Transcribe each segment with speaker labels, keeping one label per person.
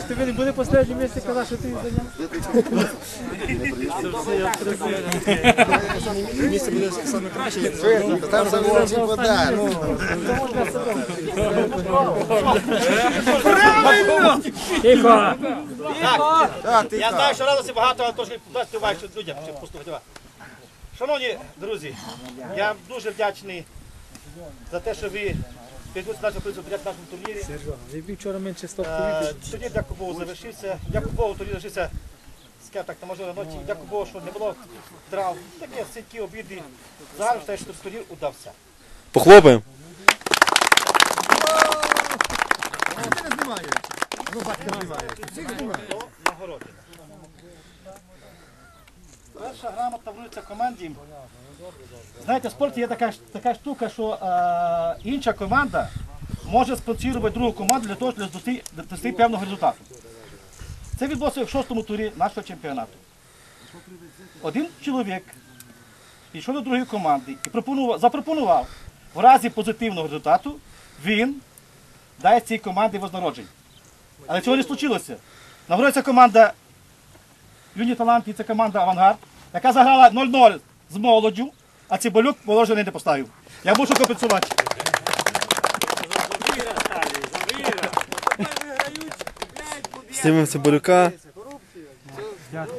Speaker 1: Тебе не буде останнє місце, коли що ти зайняв?
Speaker 2: Там замовчий подарок.
Speaker 1: Тихо!
Speaker 3: Я знаю, що радості багато, але трошки дасти уваги що людям, щоб послухати вас. Шановні друзі, я дуже вдячний за те, що ви підготували нашу призу в нашому турнірі.
Speaker 1: Вибив вчора менше 100
Speaker 3: Е, Турнір, дякую Богу, завершився. Дякую Богу, завершився, скажімо так, на можливо ноті. Дякую Богу, що не було травм. Такі синькі обіди. Вважаю, що турнір удався.
Speaker 4: Похлопаємо.
Speaker 3: нагороди. Перша грамота вручиться команді. Знаєте, в спорті є така, така штука, що е, інша команда може спонсорувати другу команду для того, щоб досягти, певного результату. Це відбулося в шостому турі нашого чемпіонату. Один чоловік пішов до другої команди і пропонував, запропонував в разі позитивного результату він дає цій команді вознагородження. Але цього не случилося. Нагородиться команда Юні Таланти, це команда Авангард, яка заграла 0-0 з молоддю, а Цибалюк положений не поставив. Я мушу компенсувати.
Speaker 4: Знімемо Цибулюка.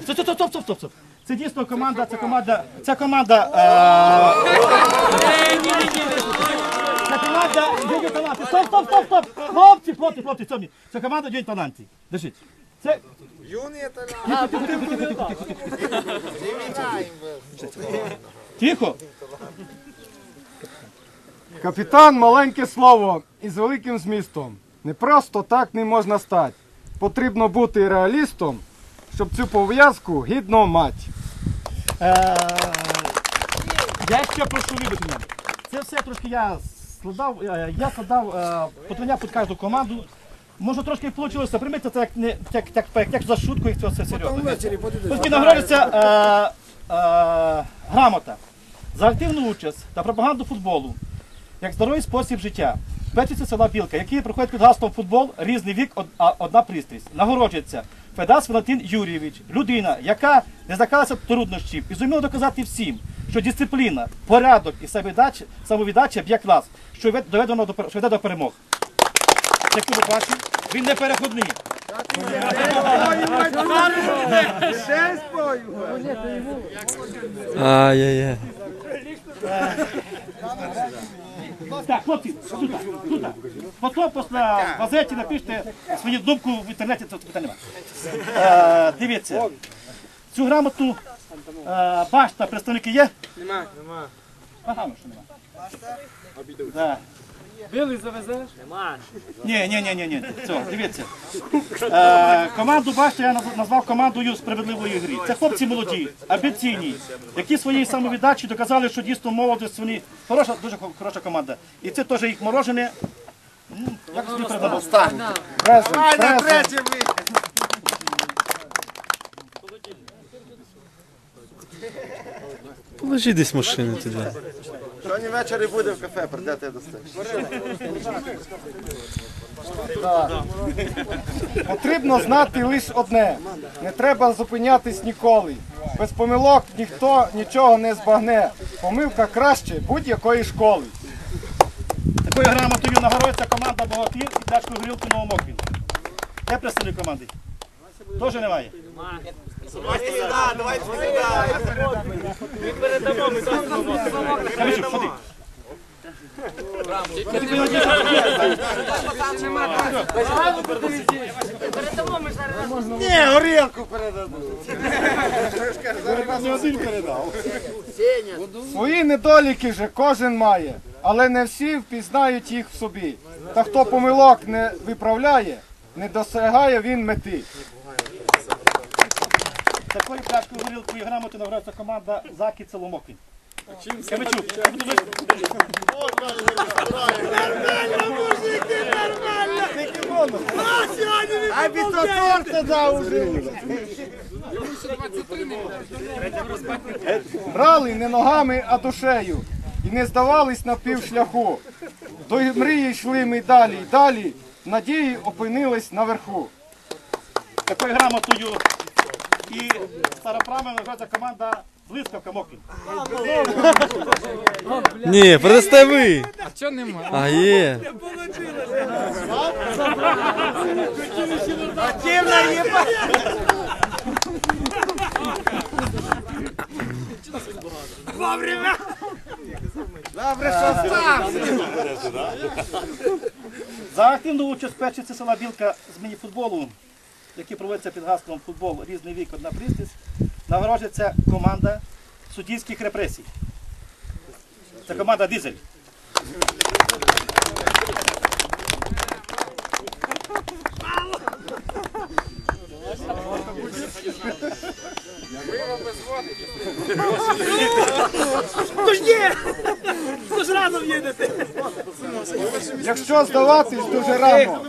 Speaker 3: Стоп, стоп, стоп, стоп, стоп, стоп. Це дійсно команда, це команда, це команда. Е... Це команда Юні Таланти. Стоп, стоп, стоп, стоп. Хлопці, хлопці, хлопці, стоп. Це команда Юні Таланти. Держіть. Це
Speaker 2: Юний талант.
Speaker 3: тихо.
Speaker 5: Капітан маленьке слово із великим змістом. Не просто так не можна стати. Потрібно бути реалістом, щоб цю пов'язку гідно мати.
Speaker 3: Е, Я ще прошу вибити мене. Це все трошки я складав, е, я складав е, потреня під кожну команду. Може трошки вийшло, приймете це як, не, як, як, як, як за шутку, як це все серйозно. Тут нагородиться е, е, грамота за активну участь та пропаганду футболу, як здоровий спосіб життя. Печиться села Білка, які проходять під гаслом футбол, різний вік, одна пристрість. Нагороджується Федас Валентин Юрійович, людина, яка не злякалася труднощів і зуміла доказати всім, що дисципліна, порядок і самовіддача, б'є клас, що вед- доведено до що веде до перемог. Як ви бачите, він не переходний.
Speaker 4: Ай-яй-яй.
Speaker 3: Так, хлопці, тут, тут. Потім після газеті напишіть свою думку в інтернеті, це питань немає. Е, дивіться, цю грамоту е, башта, представники є? Нема. Погано, що нема. Да.
Speaker 1: Білий завезеш?
Speaker 3: Ні, ні, ні, ні, ні. Все, дивіться. Е, команду бачите, я назвав командою справедливої гри. Це хлопці молоді, амбіційні, які своєю самовіддачею доказали, що дійсно молодість вони хороша, дуже хороша команда. І це теж їх морожене. Ну, як собі.
Speaker 5: Презент, презент.
Speaker 4: Положи десь машину туди.
Speaker 2: Сьогодні ввечері буде в кафе, прийдете достати.
Speaker 5: Потрібно знати лише одне. Не треба зупинятись ніколи. Без помилок ніхто нічого не збагне. Помилка краще будь-якої школи.
Speaker 3: Такою грамотою нагородиться команда Богатир і тяжкою горілку Новомоквін. Де представник команди? Теж немає. Давайте сюди.
Speaker 2: Ні, горілку передадуть.
Speaker 5: Свої недоліки вже кожен має, але не всі впізнають їх в собі. Та хто помилок не виправляє, не досягає він мети.
Speaker 3: Такою пляшкою горілкою грамоти нагородиться команда Заки Целомоквін. Камичук.
Speaker 2: А бітоторт туди уже.
Speaker 5: Брали не ногами, а душею. І не здавались на півшляху. До мрії йшли ми далі далі, надії опинились наверху.
Speaker 3: такою грамотою. І староправами награджується команда Блискавка Мокрі.
Speaker 4: Ні, передасте ви. А чого нема? А є.
Speaker 3: За активну участь в першості села Білка з міні-футболу, який проводяться під гаслом футбол різний вік, одна пристість, нагороджується команда суддівських репресій. Це команда Дизель.
Speaker 5: Якщо здаватись дуже рано,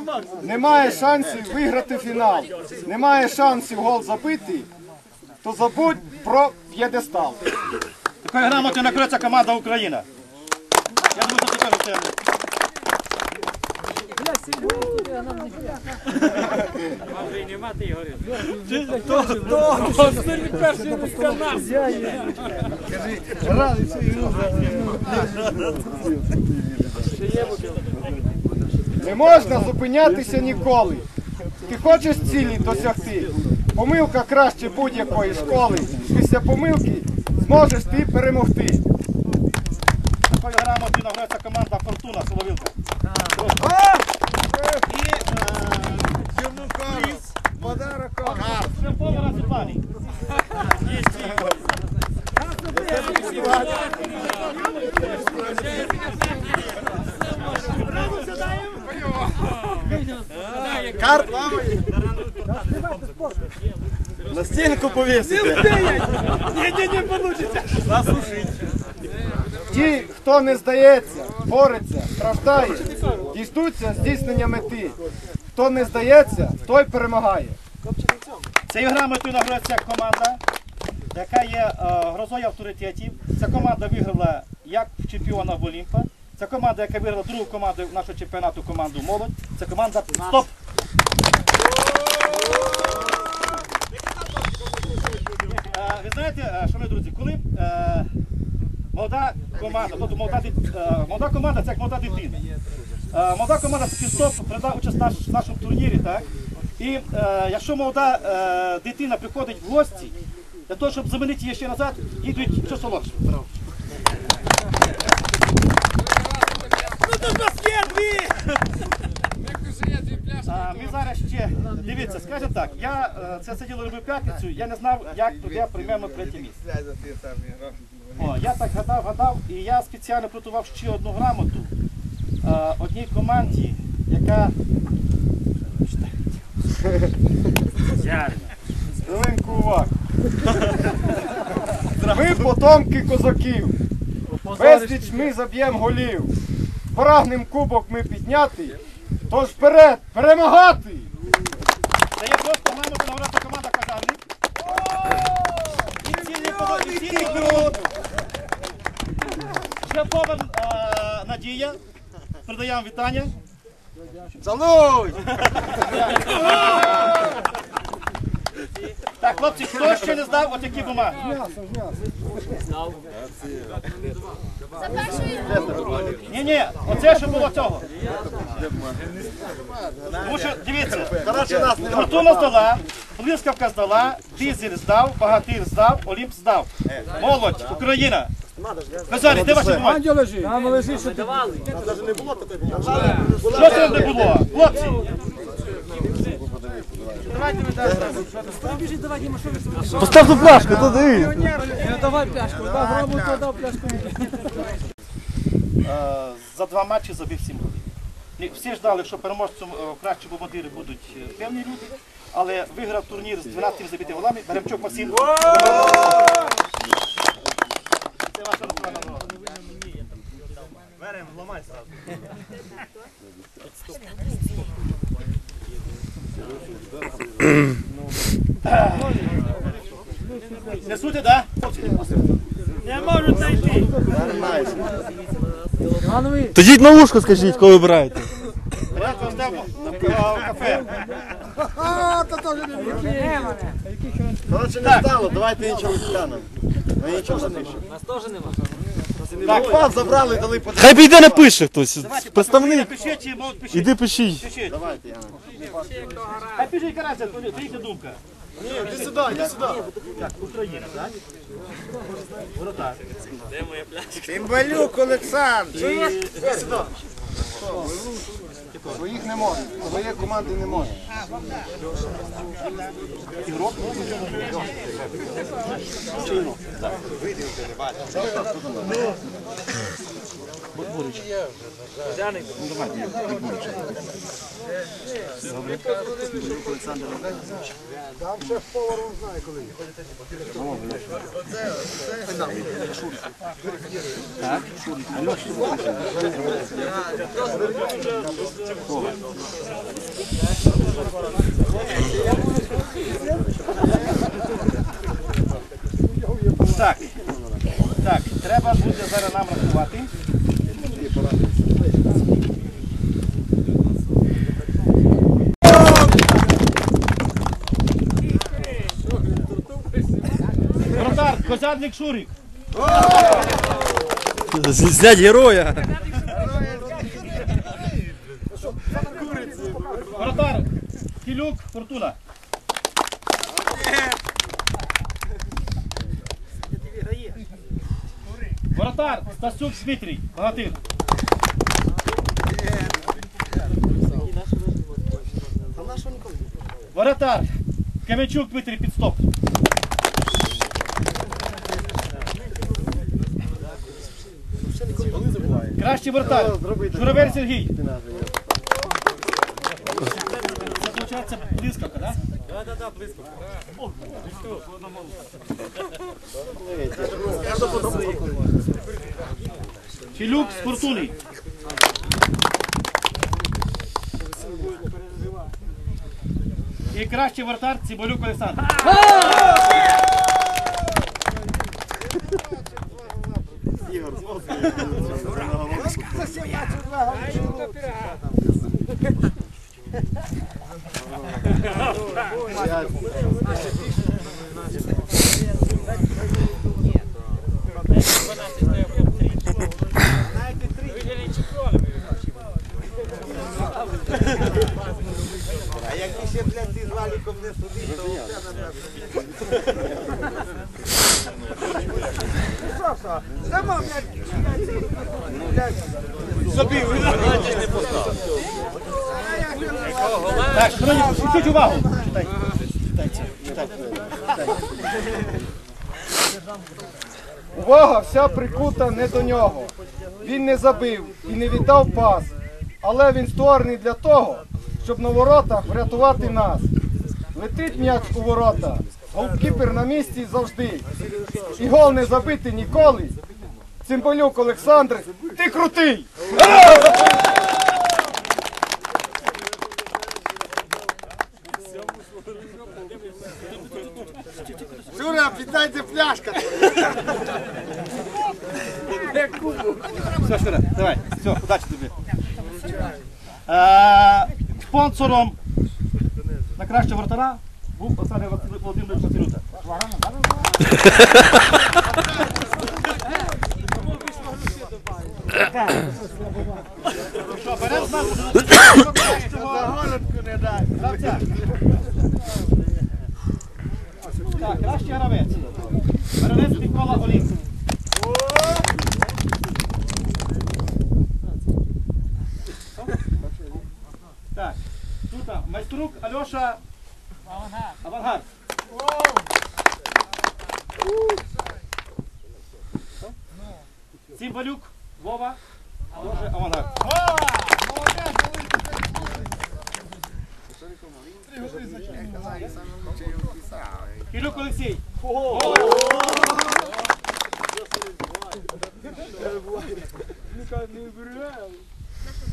Speaker 5: немає шансів виграти фінал, немає шансів гол забити, то забудь про п'єдестал.
Speaker 3: Такою грамотою нагороджується команда Україна. Я думаю, що це теж все.
Speaker 5: Не можна зупинятися ніколи. Ти хочеш цілі досягти. Помилка краще будь-якої школи. Після помилки зможеш ти перемогти.
Speaker 3: Такою грамотою нагороджується команда Фортуна Соловілка.
Speaker 2: На стінку повісити.
Speaker 5: Ті, хто не здається, бореться, страждає, дійдуться здійснення мети. Хто не здається, той перемагає.
Speaker 3: Цією грамотою нагороджується команда, яка є е, грозою авторитетів. Ця команда виграла як чемпіона в Олімпа. Це команда, яка виграла другу команду нашого чемпіонату команду Молодь. Це команда Стоп. Знаєте, е, шановні друзі, коли е, молода команда, тобто молода, е, молода команда це як молода дитина. Е, Молода команда Співстоп прийняла участь в наш, в нашому турнірі, так? І е, якщо молода е, дитина приходить в гості, для того, щоб замінити її ще назад, їдуть що солодше. А, ми зараз ще, дивіться, скажімо так, я е, це все діло робив п'ятницю, я не знав, як туди приймемо третє місце. О, я так гадав, гадав, і я спеціально приготував ще одну грамоту е, одній команді, яка.
Speaker 5: Хвилинку уваги. Ми потомки козаків. Безліч ми заб'ємо голів. Прагнем кубок ми підняти. Тож вперед, перемагати!
Speaker 3: Це є просто грамота нагородна команда Казарник. І цілий коло- і цілий круг. Шеф-повар е, Надія. Передаємо вітання.
Speaker 2: Залуй!
Speaker 3: Так, хлопці, хто ще не здав отакі бумаги? Ні, ні, оце що було цього. Тому що, дивіться, Фортуна здала, Блискавка здала, Дізель здав, Багатир здав, Олімп здав. Молодь, Україна. Казарі, де ваші бумаги?
Speaker 1: Там лежить, що ти
Speaker 3: Що це не було? Хлопці,
Speaker 4: Постав ту пляшку, туди.
Speaker 1: Ну, давай пляшку, да, грамоту дав пляшку.
Speaker 3: е, за два матчі забив сім голів. Всі ждали, що переможцем е, кращі бомбардири будуть е, певні люди, але виграв турнір з 12 забитими голами. Беремчук Максим. Це ваша рука нагорода. Несуте, да?
Speaker 1: А ну ви,
Speaker 4: Тоді на ушко скажіть, коли вибираєте.
Speaker 3: Я вас ждемо в кафе.
Speaker 2: А, то Коротше, не стало, давайте іншого глянемо. Ми іншого запишемо. Нас теж нема. Так, вас забрали, дали по
Speaker 4: Хай піде напише хтось. Представник.
Speaker 3: Пишіть.
Speaker 4: Іди пишіть.
Speaker 2: Давайте, я
Speaker 3: Хай пишіть Карася, їхня думка.
Speaker 2: Іди сюди, іди сюди.
Speaker 3: Так, Україна, так? Воротар.
Speaker 2: Цимбалюк Олександр. Своїх не може, своєї команди не може.
Speaker 3: Так. Так, треба буде зараз нам рахувати. Воротар, козадник Шурик.
Speaker 4: Знять героя.
Speaker 3: Воротар, Кілюк, Фортуна. Воротар, Стасюк Дмитрій, Богатир. Воротар, Кам'ячук Дмитрій, підстоп. Кращий воротар, Журавель Сергій. Це виходить блискавка, так? Філюк з Фортуни. І кращий вратар Цибалюк Олександр. Так, шановні, включіть увагу.
Speaker 5: Увага вся прикута не до нього. Він не забив і не віддав пас. Але він створений для того, щоб на воротах врятувати нас. Летить м'яч у ворота. Голкіпер на місці завжди. І гол не забити ніколи. Цимбалюк Олександр, ти крутий!
Speaker 2: Шура, пляшка.
Speaker 3: Все, Шура, давай. Все, удачі тобі. Е, спонсором на кращого вратара був Олександр Володимирович Василюта. Що, беремо знак?
Speaker 2: Загонку не дай.
Speaker 3: Гравця. Так, кращий гравець. Беренець Микола Олік. Так, тут а, майструк Альоша Авангард. Цимбалюк Вова Тоже Авангард. Філюк Олексій.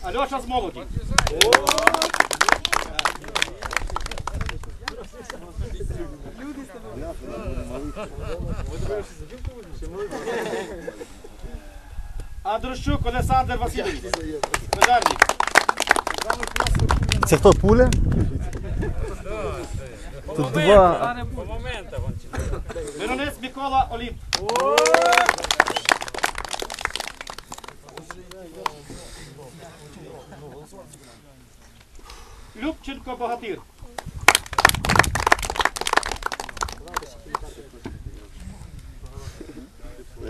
Speaker 3: Альоша з молоді. Андрущук Олександр Васильович.
Speaker 4: Це хто пуля? Тут два.
Speaker 3: Миронець Микола Олімп. Любченко Богатир.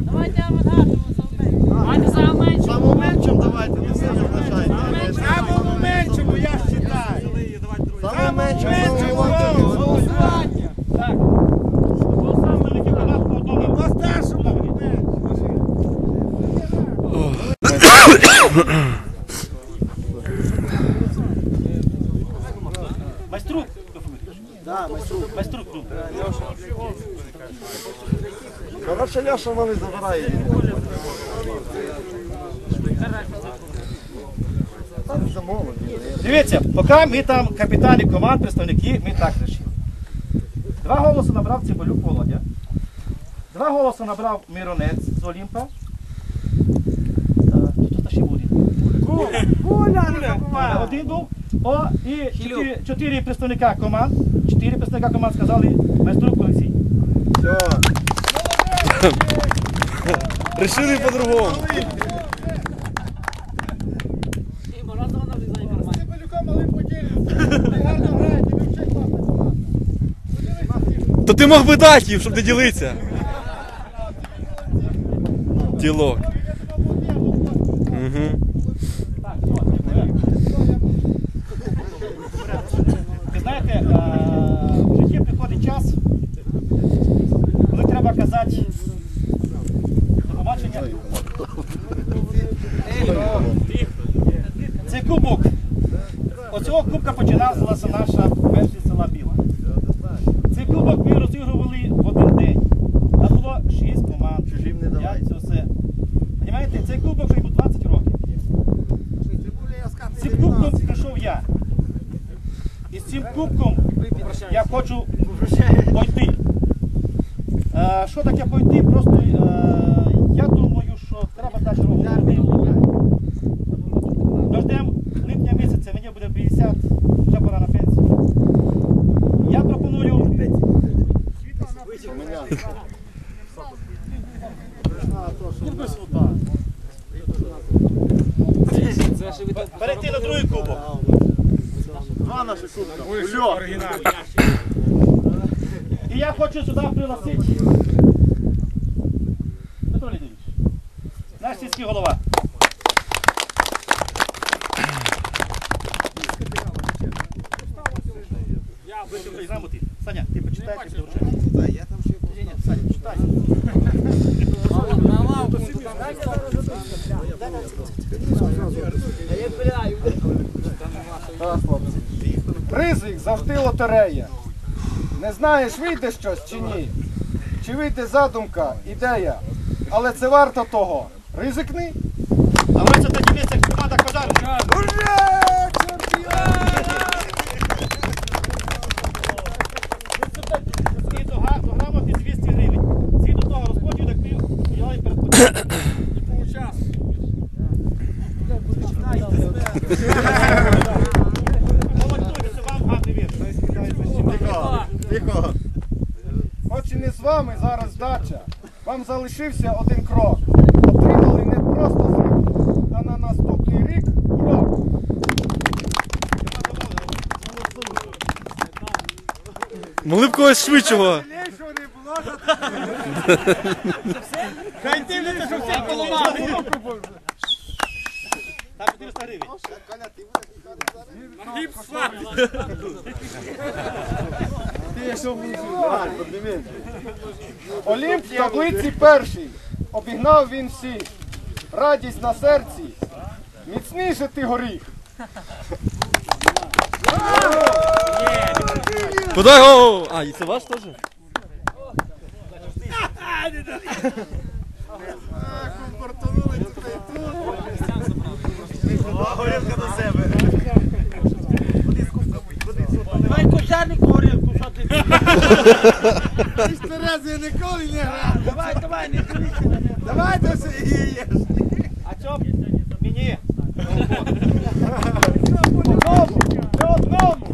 Speaker 6: Давайте авангардом Давайте саме менше.
Speaker 2: Самому меншим. Давайте, не сильно вважайте.
Speaker 5: Самому меншому я ж читаю.
Speaker 3: Так. Хто сам великий канал по?
Speaker 5: По старшому
Speaker 3: Майструк. Да, ну.
Speaker 2: Коротше, Льоша вони забирає. Там.
Speaker 3: Дивіться, поки ми там капітани команд, представники, ми так вирішили. Два голоси набрав Цимбалюк Володя. Два голоси набрав Миронець з Олімпа. Е, Тут ще буде. Е, Один був. О, і чотири, чотири представника команд. Чотири представника команд сказали майструк Олексій.
Speaker 4: Решили по-другому. То ти мог би дати їм, щоб не ділитися. Ділок. Угу.
Speaker 3: Ви знаєте, е, в житті приходить час, коли треба казати до побачення. Цей кубок. Оцього кубка починалася наша перші села Біла. Цей кубок ми розігрували в один день. Там було 6 команд.
Speaker 2: Чужим не давай.
Speaker 3: Як це все. Понімаєте, цей кубок вже йому 20 років. Цим кубком прийшов я. І з цим кубком я хочу пойти. Е, що таке пойти? Просто е, я думаю, що треба далі робити. Дождем липня місяця, мені буде 50, вже пора на пенсію. Я пропоную. Перейти на другий кубок.
Speaker 2: Два наші кубка.
Speaker 3: І я хочу сюди пригласити. Петро Лідович, наш сільський голова. Саня, ти почитай, ти вручай. Я там ще Ні, ні, Саня, читай.
Speaker 5: Ризик завжди лотерея. Не знаєш, вийде щось чи ні? Чи вийде задумка, ідея. Але це варто того. Ризикни.
Speaker 3: А ми це тоді місце команда Козарна. Згідно га- до грамоти 200 гривень. Згідно того розподілу, як ти діяли перед початком. Молодці, вам гарний вірш.
Speaker 2: Тихо. Тихо.
Speaker 5: Хоч і не з вами зараз здача. Вам залишився один крок. Отримали не просто зрив, а на наступний рік урок.
Speaker 4: Могли б когось швидшого.
Speaker 5: Хай дивляться, що всі поламали.
Speaker 3: Там 400 гривень.
Speaker 2: Підніміть.
Speaker 5: Олімп в таблиці перший. Обігнав він всіх. Радість на серці. Міцніше ти горіх.
Speaker 4: Подай гол! А, і це ваш теж?
Speaker 2: Горілка до себе.
Speaker 6: Давай кошарнику горілку, що ти?
Speaker 2: Терези ніколи не грав.
Speaker 6: Давай, давай, не на мене.
Speaker 2: Давайте все її.
Speaker 3: А чо? Мені. Одному. Не одному.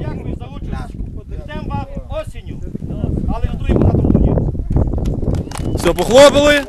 Speaker 3: Дякую за участь. Ждемо вас осінню. Але на другій багато тоді.
Speaker 4: Все, похлопали.